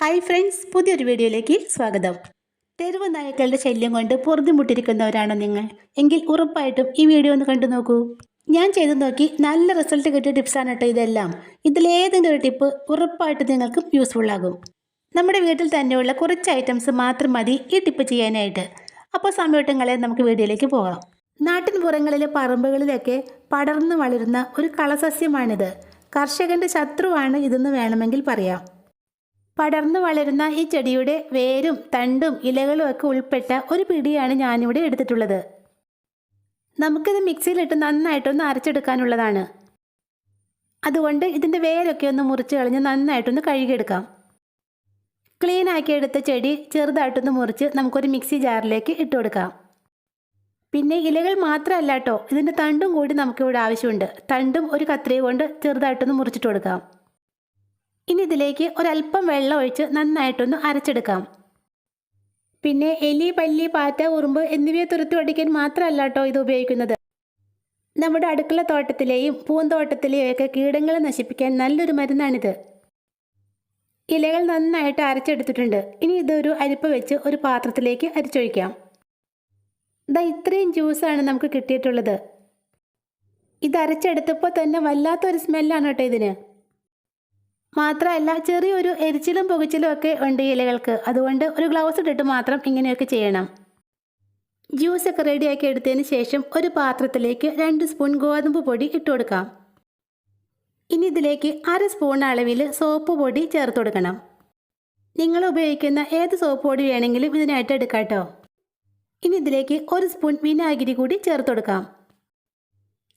Hi friends പുതിയൊരു വീഡിയോയിലേക്ക് സ്വാഗതം. തെരുവ് നായ്ക്കളുടെ ശല്യം കൊണ്ട് പൊറുതിമുട്ടിരിക്കുന്നവരാണോ നിങ്ങൾ. എങ്കിൽ ഉറപ്പായിട്ടും ഈ വീഡിയോ ഒന്ന് കണ്ടു നോക്കൂ. ഞാൻ ചെയ്തു നോക്കി നല്ല റിസൾട്ട് കിട്ടിയ ടിപ്സാണ് കേട്ടോ ഇതെല്ലാം. ഇതിലേതെങ്കിലും ഒരു ടിപ്പ് ഉറപ്പായിട്ടും നിങ്ങൾക്കും യൂസ്ഫുൾ ആകും. നമ്മുടെ വീട്ടിൽ തന്നെയുള്ള കുറച്ച് ഐറ്റംസ് മാത്രം മതി ഈ ടിപ്പ് ചെയ്യാനായിട്ട്. അപ്പോൾ സമയട്ടങ്ങളെ നമുക്ക് വീഡിയോയിലേക്ക് പോകാം. നാട്ടിൻ പുറങ്ങളിലെ പറമ്പുകളിലൊക്കെ പടർന്നു വളരുന്ന ഒരു കളസസ്യമാണിത്. കർഷകന്റെ ശത്രുവാണ് ഇതെന്ന് വേണമെങ്കിൽ പറയാം. പടർന്നു വളരുന്ന ഈ ചെടിയുടെ വേരും തണ്ടും ഇലകളും ഒക്കെ ഉൾപ്പെട്ട ഒരു പിടിയാണ് ഞാനിവിടെ എടുത്തിട്ടുള്ളത്. നമുക്കിത് മിക്സിയിലിട്ട് നന്നായിട്ടൊന്ന് അരച്ചെടുക്കാനുള്ളതാണ്. അതുകൊണ്ട് ഇതിന്റെ വേരൊക്കെ ഒന്ന് മുറിച്ച് കളഞ്ഞ് നന്നായിട്ടൊന്ന് കഴുകിയെടുക്കാം. ക്ലീൻ ആക്കി എടുത്ത ചെടി ചെറുതായിട്ടൊന്ന് മുറിച്ച് നമുക്കൊരു മിക്സി ജാറിലേക്ക് ഇട്ട് കൊടുക്കാം. പിന്നെ ഇലകൾ മാത്രമല്ല കേട്ടോ ഇതിന്റെ തണ്ടും കൂടി നമുക്കിവിടെ ആവശ്യമുണ്ട്. തണ്ടും ഒരു കത്രിക കൊണ്ട് ചെറുതായിട്ടൊന്ന് മുറിച്ചിട്ട് കൊടുക്കാം. ഇനി ഇതിലേക്ക് ഒരല്പം വെള്ളം ഒഴിച്ച് നന്നായിട്ടൊന്ന് അരച്ചെടുക്കാം. പിന്നെ എലി പല്ലി പാറ്റ ഉറുമ്പ് എന്നിവയെ തുരത്തി ഒടിക്കാൻ മാത്രമല്ല കേട്ടോ ഇത് ഉപയോഗിക്കുന്നത്. നമ്മുടെ അടുക്കള തോട്ടത്തിലെയും പൂന്തോട്ടത്തിലെയും ഒക്കെ കീടങ്ങളെ നശിപ്പിക്കാൻ നല്ലൊരു മരുന്നാണിത്. ഇലകൾ നന്നായിട്ട് അരച്ചെടുത്തിട്ടുണ്ട്. ഇനി ഇതൊരു അരിപ്പ വെച്ച് ഒരു പാത്രത്തിലേക്ക് അരിച്ചൊഴിക്കാം. ഇതാ ഇത്രയും ജ്യൂസാണ് നമുക്ക് കിട്ടിയിട്ടുള്ളത്. ഇത് അരച്ചെടുത്തപ്പോൾ തന്നെ വല്ലാത്തൊരു സ്മെല്ലാണ് കേട്ടോ ഇതിന്. മാത്രമല്ല ചെറിയൊരു എരിച്ചിലും പുകച്ചിലും ഒക്കെ ഉണ്ട് ഇലകൾക്ക്. അതുകൊണ്ട് ഒരു ഗ്ലൗസ് ഇട്ടിട്ട് മാത്രം ഇങ്ങനെയൊക്കെ ചെയ്യണം. ജ്യൂസ് ഒക്കെ റെഡിയാക്കി എടുത്തതിന് ശേഷം ഒരു പാത്രത്തിലേക്ക് രണ്ട് സ്പൂൺ ഗോതമ്പ് പൊടി ഇട്ട് കൊടുക്കാം. ഇനി ഇതിലേക്ക് അര സ്പൂൺ അളവിൽ സോപ്പ് പൊടി ചേർത്ത് കൊടുക്കണം. നിങ്ങൾ ഉപയോഗിക്കുന്ന ഏത് സോപ്പ് പൊടി വേണമെങ്കിലും ഇതിനായിട്ട് എടുക്കാം കേട്ടോ ഇനി ഇതിലേക്ക് ഒരു സ്പൂൺ വിനാഗിരി കൂടി ചേർത്ത് കൊടുക്കാം.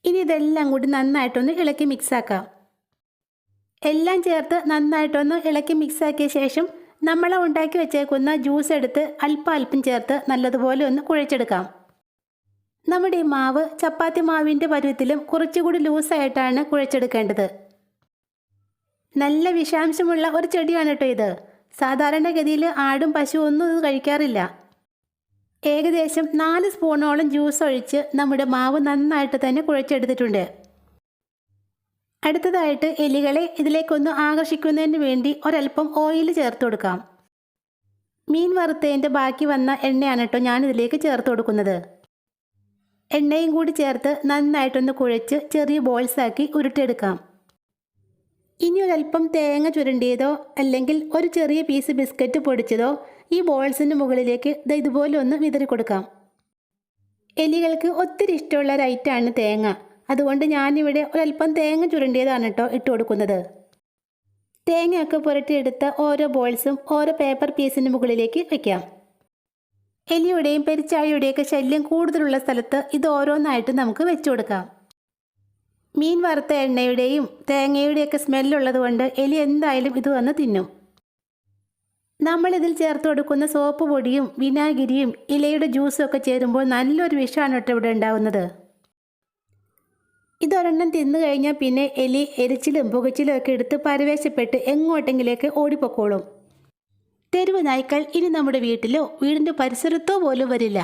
ഇനി ഇതെല്ലാം കൂടി നന്നായിട്ടൊന്ന് ഇളക്കി മിക്സാക്കാം എല്ലാം ചേർത്ത് നന്നായിട്ടൊന്ന് ഇളക്കി മിക്സാക്കിയ ശേഷം നമ്മൾ ഉണ്ടാക്കി വെച്ചേക്കുന്ന ജ്യൂസ് എടുത്ത് അല്പം അല്പം ചേർത്ത് നല്ലതുപോലെ ഒന്ന് കുഴച്ചെടുക്കാം. നമ്മുടെ മാവ് ചപ്പാത്തി മാവിന്റെ പരുവത്തിലും കുറച്ചുകൂടി ലൂസായിട്ടാണ് കുഴച്ചെടുക്കേണ്ടത്. നല്ല വിഷാംശമുള്ള ഒരു ചെടിയാണ് കേട്ടോ ഇത്. സാധാരണഗതിയിൽ ആടും പശു ഒന്നും ഇത് കഴിക്കാറില്ല. ഏകദേശം നാല് സ്പൂണോളം ജ്യൂസ് ഒഴിച്ച് നമ്മുടെ മാവ് നന്നായിട്ട് തന്നെ കുഴച്ചെടുത്തിട്ടുണ്ട്. അടുത്തതായിട്ട് എലികളെ ഇതിലേക്കൊന്ന് ആകർഷിക്കുന്നതിന് വേണ്ടി ഒരല്പം ഓയിൽ ചേർത്ത് കൊടുക്കാം. മീൻ വറുത്തതിന്റെ ബാക്കി വന്ന എണ്ണയാണ് കേട്ടോ ഞാൻ ഇതിലേക്ക് ചേർത്ത് കൊടുക്കുന്നത്. എണ്ണയും കൂടി ചേർത്ത് നന്നായിട്ടൊന്ന് കുഴച്ച് ചെറിയ ബോൾസാക്കി ഉരുട്ടിയെടുക്കാം. ഇനി ഒരല്പം തേങ്ങ ചുരണ്ടിയതോ അല്ലെങ്കിൽ ഒരു ചെറിയ പീസ് ബിസ്ക്കറ്റ് പൊടിച്ചതോ ഈ ബോൾസിന് മുകളിലേക്ക് ഇതുപോലെ ഒന്ന് വിതറി കൊടുക്കാം എലികൾക്ക് ഒത്തിരി ഇഷ്ടമുള്ള ഒരു ഐറ്റമാണ് തേങ്ങ. അതുകൊണ്ട് ഞാനിവിടെ ഒരല്പം തേങ്ങ ചുരണ്ടിയതാണ് കേട്ടോ ഇട്ട് കൊടുക്കുന്നത്. തേങ്ങയൊക്കെ പുരട്ടിയെടുത്ത ഓരോ ബോൾസും ഓരോ പേപ്പർ പീസിന് മുകളിലേക്ക് വയ്ക്കാം എലിയുടെയും പെരിച്ചാഴിയുടെയൊക്കെ ശല്യം കൂടുതലുള്ള സ്ഥലത്ത് ഇത് ഓരോന്നായിട്ട് നമുക്ക് വെച്ചു കൊടുക്കാം. മീൻ വറുത്ത എണ്ണയുടെയും തേങ്ങയുടെയൊക്കെ സ്മെല്ലുള്ളത് കൊണ്ട് എലി എന്തായാലും ഇത് വന്ന് തിന്നും. നമ്മളിതിൽ ചേർത്ത് കൊടുക്കുന്ന സോപ്പ് പൊടിയും വിനാഗിരിയും ഇലയുടെ ജ്യൂസും ഒക്കെ ചേരുമ്പോൾ നല്ലൊരു വിഷമാണ് ഇവിടെ ഉണ്ടാകുന്നത് ഇതൊരെണ്ണം തിന്നു കഴിഞ്ഞാൽ പിന്നെ എലി എരിച്ചിലും പുകച്ചിലും ഒക്കെ എടുത്ത് പരവേശപ്പെട്ട് എങ്ങോട്ടെങ്കിലേക്ക് ഓടിപ്പോക്കോളും. തെരുവ് നായ്ക്കൾ ഇനി നമ്മുടെ വീട്ടിലോ വീടിന്റെ പരിസരത്തോ പോലും വരില്ല.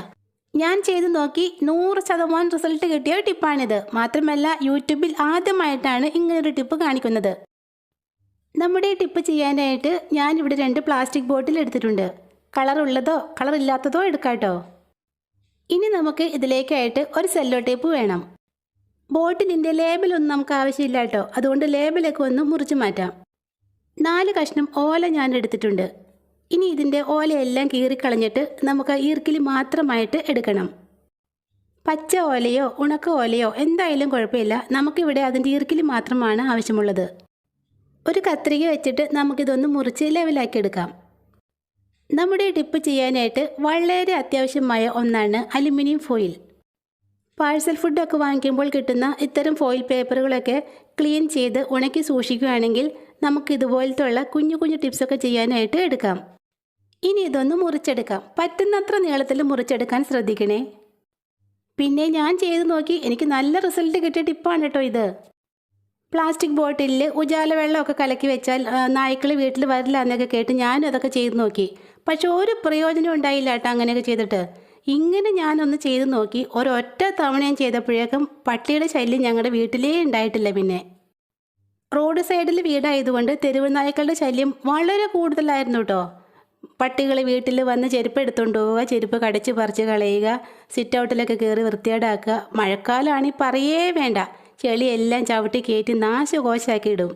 ഞാൻ ചെയ്തു നോക്കി നൂറ് ശതമാനം റിസൾട്ട് കിട്ടിയ ടിപ്പാണിത്. മാത്രമല്ല യൂട്യൂബിൽ ആദ്യമായിട്ടാണ് ഇങ്ങനൊരു ടിപ്പ് കാണിക്കുന്നത്. നമ്മുടെ ടിപ്പ് ചെയ്യാനായിട്ട് ഞാനിവിടെ രണ്ട് പ്ലാസ്റ്റിക് ബോട്ടിൽ എടുത്തിട്ടുണ്ട്. കളറുള്ളതോ കളറില്ലാത്തതോ എടുക്കാട്ടോ. ഇനി നമുക്ക് ഇതിലേക്കായിട്ട് ഒരു സെല്ലോ ടേപ്പ് വേണം. ബോട്ടിലിന്റെ ലേബലൊന്നും നമുക്ക് ആവശ്യമില്ല കേട്ടോ. അതുകൊണ്ട് ലേബലൊക്കെ ഒന്ന് മുറിച്ച് മാറ്റാം. നാല് കഷ്ണം ഓല ഞാൻ എടുത്തിട്ടുണ്ട്. ഇനി ഇതിന്റെ ഓലയെല്ലാം കീറിക്കളഞ്ഞിട്ട് നമുക്ക് ഈർക്കിലി മാത്രമായിട്ട് എടുക്കണം. പച്ച ഓലയോ ഉണക്ക ഓലയോ എന്തായാലും കുഴപ്പമില്ല. നമുക്കിവിടെ അതിന്റെ ഈർക്കിലി മാത്രമാണ് ആവശ്യമുള്ളത്. ഒരു കത്രിക വെച്ചിട്ട് നമുക്കിതൊന്ന് മുറിച്ച് ലെവലാക്കി എടുക്കാം. നമ്മുടെ ടിപ്പ് ചെയ്യാനായിട്ട് വളരെ അത്യാവശ്യമായ ഒന്നാണ് അലുമിനിയം ഫോയിൽ. പാഴ്സൽ ഫുഡൊക്കെ വാങ്ങിക്കുമ്പോൾ കിട്ടുന്ന ഇത്തരം ഫോയിൽ പേപ്പറുകളൊക്കെ ക്ലീൻ ചെയ്ത് ഉണക്കി സൂക്ഷിക്കുകയാണെങ്കിൽ നമുക്ക് ഇതുപോലത്തെ ഉള്ള കുഞ്ഞു കുഞ്ഞു ടിപ്സൊക്കെ ചെയ്യാനായിട്ട് എടുക്കാം. ഇനി ഇതൊന്ന് മുറിച്ചെടുക്കാം. പറ്റുന്നത്ര നീളത്തിൽ മുറിച്ചെടുക്കാൻ ശ്രദ്ധിക്കണേ. പിന്നെ ഞാൻ ചെയ്ത് നോക്കി എനിക്ക് നല്ല റിസൾട്ട് കിട്ടിയ ടിപ്പാണ് കേട്ടോ ഇത്. പ്ലാസ്റ്റിക് ബോട്ടിലിൽ ഉജാല വെള്ളമൊക്കെ കലക്കി വെച്ചാൽ നായ്ക്കൾ വീട്ടിൽ വരില്ല എന്നൊക്കെ കേട്ട് ഞാനും അതൊക്കെ ചെയ്ത് നോക്കി. പക്ഷെ ഒരു പ്രയോജനം ഉണ്ടായില്ല കേട്ടോ അങ്ങനെയൊക്കെ ചെയ്തിട്ട്. ഇങ്ങനെ ഞാനൊന്ന് ചെയ്ത് നോക്കി. ഒരൊറ്റ തവണ ഞാൻ ചെയ്തപ്പോഴേക്കും പട്ടിയുടെ ശല്യം ഞങ്ങളുടെ വീട്ടിലേ ഉണ്ടായിട്ടില്ല പിന്നെ. റോഡ് സൈഡിൽ വീടായതുകൊണ്ട് തെരുവ് നായ്ക്കളുടെ ശല്യം വളരെ കൂടുതലായിരുന്നു കേട്ടോ പട്ടികൾ വീട്ടിൽ വന്ന് ചെരുപ്പ് എടുത്തുകൊണ്ട് പോവുക ചെരുപ്പ് കടിച്ച് പറിച്ച് കളയുക സിറ്റ് ഔട്ടിലൊക്കെ കയറി വൃത്തിയേടാക്കുക മഴക്കാലമാണെങ്കിൽ പറയേ വേണ്ട. ചെളിയെല്ലാം ചവിട്ടി കയറ്റി നാശകോശാക്കി ഇടും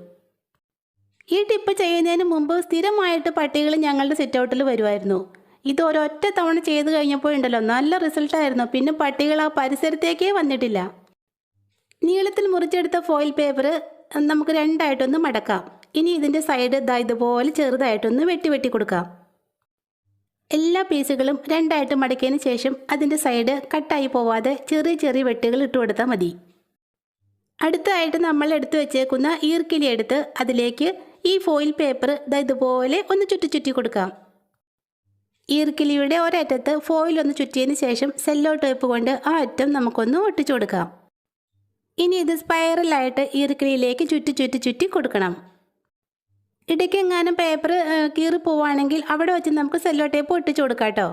ഈ ടിപ്പ് ചെയ്യുന്നതിന് മുമ്പ് സ്ഥിരമായിട്ട് പട്ടികൾ ഞങ്ങളുടെ സിറ്റ് ഔട്ടിൽ വരുമായിരുന്നു ഇത് ഒരൊറ്റ തവണ ചെയ്തു കഴിഞ്ഞപ്പോൾ ഉണ്ടല്ലോ നല്ല റിസൾട്ടായിരുന്നു. പിന്നെ പട്ടികൾ ആ പരിസരത്തേക്കേ വന്നിട്ടില്ല. നീളത്തിൽ മുറിച്ചെടുത്ത ഫോയിൽ പേപ്പർ നമുക്ക് രണ്ടായിട്ടൊന്ന് മടക്കാം. ഇനി ഇതിന്റെ സൈഡ് ഇതാ ഇതുപോലെ ചെറുതായിട്ടൊന്ന് വെട്ടി വെട്ടി കൊടുക്കാം. എല്ലാ പീസുകളും രണ്ടായിട്ട് മടക്കിയതിന് ശേഷം അതിന്റെ സൈഡ് കട്ടായി പോവാതെ ചെറിയ ചെറിയ വെട്ടുകൾ ഇട്ട് കൊടുത്താൽ മതി. അടുത്തതായിട്ട് നമ്മൾ എടുത്തു വെച്ചേക്കുന്ന ഈർക്കിലി എടുത്ത് അതിലേക്ക് ഈ ഫോയിൽ പേപ്പർ ദാ ഇതുപോലെ ഒന്ന് ചുറ്റി ചുറ്റി കൊടുക്കാം. ഈർക്കിലിയുടെ ഒരറ്റത്ത് ഫോയിൽ ഒന്ന് ചുറ്റിയതിന് ശേഷം സെല്ലോ ടേപ്പ് കൊണ്ട് ആ അറ്റം നമുക്കൊന്ന് ഒട്ടിച്ചു കൊടുക്കാം. ഇനി ഇത് സ്പൈറലായിട്ട് ഈർക്കിലിയിലേക്ക് ചുറ്റി ചുറ്റി ചുറ്റി കൊടുക്കണം. ഇടയ്ക്ക് എങ്ങാനും പേപ്പർ കീറി പോവുകയാണെങ്കിൽ അവിടെ വെച്ച് നമുക്ക് സെല്ലോ ടേപ്പ് ഒട്ടിച്ചു കൊടുക്കാം കേട്ടോ.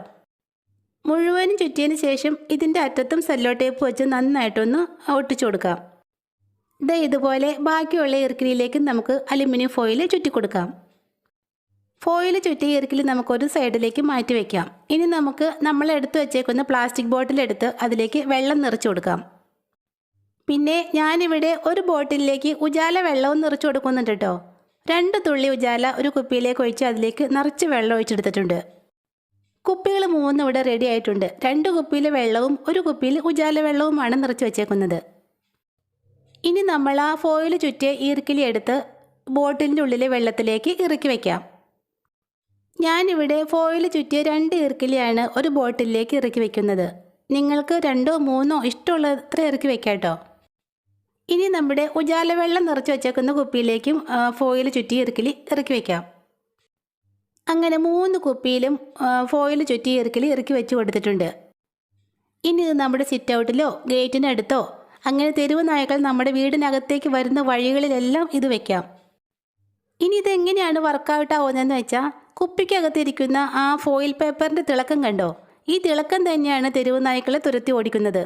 മുഴുവനും ചുറ്റിയതിന് ശേഷം ഇതിന്റെ അറ്റത്തും സെല്ലോ ടേപ്പ് വെച്ച് നന്നായിട്ടൊന്ന് ഒട്ടിച്ചു കൊടുക്കാം. ഇത് ഇതുപോലെ ബാക്കിയുള്ള ഇറുക്കിലിയിലേക്ക് നമുക്ക് അലുമിനിയം ഫോയിൽ ചുറ്റി കൊടുക്കാം. ഫോയിൽ ഇറുക്കിൽ നമുക്കൊരു സൈഡിലേക്ക് മാറ്റി വയ്ക്കാം ഇനി നമുക്ക് നമ്മൾ എടുത്തു വെച്ചേക്കുന്ന പ്ലാസ്റ്റിക് ബോട്ടിൽ എടുത്ത് അതിലേക്ക് വെള്ളം നിറച്ചു കൊടുക്കാം. പിന്നെ ഞാനിവിടെ ഒരു ബോട്ടിലേക്ക് ഉജാല വെള്ളവും നിറച്ചു കൊടുക്കുന്നുണ്ട് കേട്ടോ രണ്ട് തുള്ളി ഉജാല ഒരു കുപ്പിയിലേക്ക് ഒഴിച്ച് അതിലേക്ക് നിറച്ച് വെള്ളം ഒഴിച്ചെടുത്തിട്ടുണ്ട്. കുപ്പികൾ മൂന്ന് ഇവിടെ റെഡി ആയിട്ടുണ്ട്. രണ്ട് കുപ്പിയിൽ വെള്ളവും ഒരു കുപ്പിയിൽ ഉജാല വെള്ളവുമാണ് നിറച്ച് വെച്ചേക്കുന്നത്. ഇനി നമ്മൾ ആ ഫോയിൽ ചുറ്റിയ ഈർക്കിലി എടുത്ത് ബോട്ടിലിന്റെ ഉള്ളിലെ വെള്ളത്തിലേക്ക് ഇറക്കി വയ്ക്കാം ഞാനിവിടെ ഫോയിൽ ചുറ്റിയ രണ്ട് ഇറക്കിലിയാണ് ഒരു ബോട്ടിലേക്ക് ഇറക്കി വെക്കുന്നത്. നിങ്ങൾക്ക് രണ്ടോ മൂന്നോ ഇഷ്ടമുള്ളത്ര ഇറക്കി വെക്കാട്ടോ. ഇനി നമ്മുടെ ഉജാല വെള്ളം നിറച്ച് വെച്ചേക്കുന്ന കുപ്പിയിലേക്കും ഫോയിൽ ചുറ്റി ഇറക്കിലി ഇറക്കി വെക്കാം. അങ്ങനെ മൂന്ന് കുപ്പിയിലും ഫോയിൽ ചുറ്റി ഇറക്കിലി ഇറക്കി വെച്ച് കൊടുത്തിട്ടുണ്ട്. ഇനി നമ്മുടെ സിറ്റ് ഔട്ടിലോ ഗേറ്റിനടുത്തോ അങ്ങനെ തെരുവ് നായകൾ നമ്മുടെ വീടിനകത്തേക്ക് വരുന്ന വഴികളിലെല്ലാം ഇത് വെക്കാം. ഇനി ഇതെങ്ങനെയാണ് വർക്കൗട്ട് ആവുന്നതെന്ന് വെച്ചാൽ കുപ്പിക്കകത്തിരിക്കുന്ന ആ ഫോയിൽ പേപ്പറിന്റെ തിളക്കം കണ്ടോ? ഈ തിളക്കം തന്നെയാണ് തെരുവ് നായ്ക്കളെ തുരത്തി ഓടിക്കുന്നത്.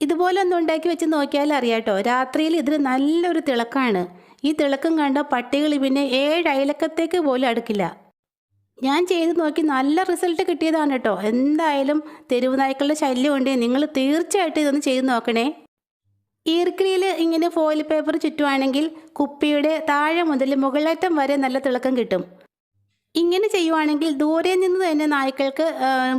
ഇതുപോലെ ഒന്ന് ഉണ്ടാക്കി വെച്ച് നോക്കിയാൽ അറിയാട്ടോ രാത്രിയിൽ ഇതിന് നല്ലൊരു തിളക്കമാണ് ഈ തിളക്കം കണ്ട പട്ടികൾ പിന്നെ ഏഴ് അയലക്കത്തേക്ക് പോലും അടുക്കില്ല. ഞാൻ ചെയ്ത് നോക്കി നല്ല റിസൾട്ട് കിട്ടിയതാണ് കേട്ടോ. എന്തായാലും തെരുവ് നായ്ക്കളുടെ ശല്യം ഉണ്ട് നിങ്ങൾ തീർച്ചയായിട്ടും ഇതൊന്ന് ചെയ്ത് നോക്കണേ. ഈർക്കിലിയിൽ ഇങ്ങനെ ഫോയിൽ പേപ്പർ ചുറ്റുവാണെങ്കിൽ കുപ്പിയുടെ താഴെ മുതൽ മുകളറ്റം വരെ നല്ല തിളക്കം കിട്ടും. ഇങ്ങനെ ചെയ്യുവാണെങ്കിൽ ദൂരെ നിന്ന് തന്നെ നായ്ക്കൾക്ക്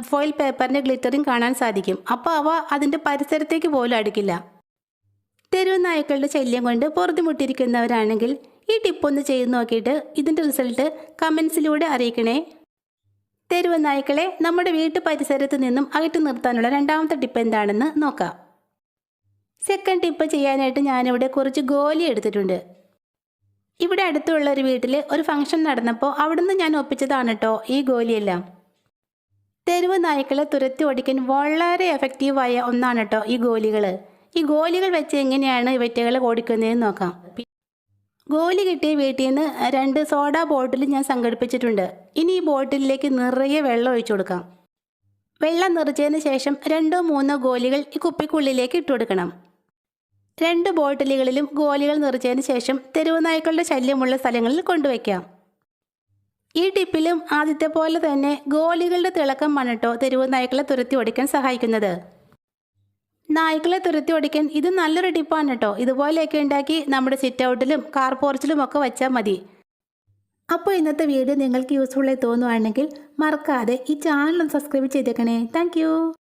ഫോയിൽ പേപ്പറിന്റെ ഗ്ലിറ്ററിങ് കാണാൻ സാധിക്കും. അപ്പോൾ അവ അതിന്റെ പരിസരത്തേക്ക് പോലും അടുക്കില്ല. തെരുവ് നായ്ക്കളുടെ ശല്യം കൊണ്ട് പൊറുതിമുട്ടിരിക്കുന്നവരാണെങ്കിൽ ഈ ടിപ്പൊന്ന് ചെയ്ത് നോക്കിയിട്ട് ഇതിന്റെ റിസൾട്ട് കമൻസിലൂടെ അറിയിക്കണേ. തെരുവ് നായ്ക്കളെ നമ്മുടെ വീട്ടു പരിസരത്ത് നിന്നും അകറ്റി നിർത്താനുള്ള രണ്ടാമത്തെ ടിപ്പ് എന്താണെന്ന് നോക്കാം. സെക്കൻഡ് ടിപ്പ് ചെയ്യാനായിട്ട് ഞാനിവിടെ കുറച്ച് ഗോലി എടുത്തിട്ടുണ്ട്. ഇവിടെ അടുത്തുള്ള ഒരു വീട്ടിൽ ഒരു ഫംഗ്ഷൻ നടന്നപ്പോൾ അവിടുന്ന് ഞാൻ ഒപ്പിച്ചതാണ് കേട്ടോ ഈ ഗോലിയെല്ലാം. തെരുവ് നായ്ക്കളെ തുരത്തി ഓടിക്കാൻ വളരെ എഫക്റ്റീവായ ഒന്നാണ് കേട്ടോ ഈ ഗോലികൾ ഈ ഗോലികൾ വെച്ച് എങ്ങനെയാണ് ഇവറ്റകളെ ഓടിക്കുന്നതെന്ന് നോക്കാം. ഗോലി കിട്ടിയ വീട്ടിൽ നിന്ന് രണ്ട് സോഡ ബോട്ടിൽ ഞാൻ സംഘടിപ്പിച്ചിട്ടുണ്ട്. ഇനി ഈ ബോട്ടിലേക്ക് നിറയെ വെള്ളം ഒഴിച്ചു കൊടുക്കാം. വെള്ളം നിറച്ചതിന് ശേഷം രണ്ടോ മൂന്നോ ഗോലികൾ ഈ കുപ്പിക്കുള്ളിലേക്ക് ഇട്ട് കൊടുക്കണം. രണ്ട് ബോട്ടിലുകളിലും ഗോലികൾ നിറച്ചതിന് ശേഷം തെരുവ് നായ്ക്കളുടെ ശല്യമുള്ള സ്ഥലങ്ങളിൽ കൊണ്ടുവയ്ക്കാം. ഈ ടിപ്പിലും ആദ്യത്തെ പോലെ തന്നെ ഗോലികളുടെ തിളക്കം മണട്ടോ തെരുവ് നായ്ക്കളെ തുരത്തി ഓടിക്കാൻ സഹായിക്കുന്നത്. നായ്ക്കളെ തുരത്തി ഓടിക്കാൻ ഇത് നല്ലൊരു ടിപ്പാണ് കേട്ടോ ഇതുപോലെയൊക്കെ ഉണ്ടാക്കി നമ്മുടെ സിറ്റ് ഔട്ടിലും കാർ പോർച്ചിലും ഒക്കെ വെച്ചാൽ മതി. അപ്പോൾ ഇന്നത്തെ വീഡിയോ നിങ്ങൾക്ക് യൂസ്ഫുള്ളായി തോന്നുവാണെങ്കിൽ മറക്കാതെ ഈ ചാനൽ സബ്സ്ക്രൈബ് ചെയ്തേക്കണേ. താങ്ക്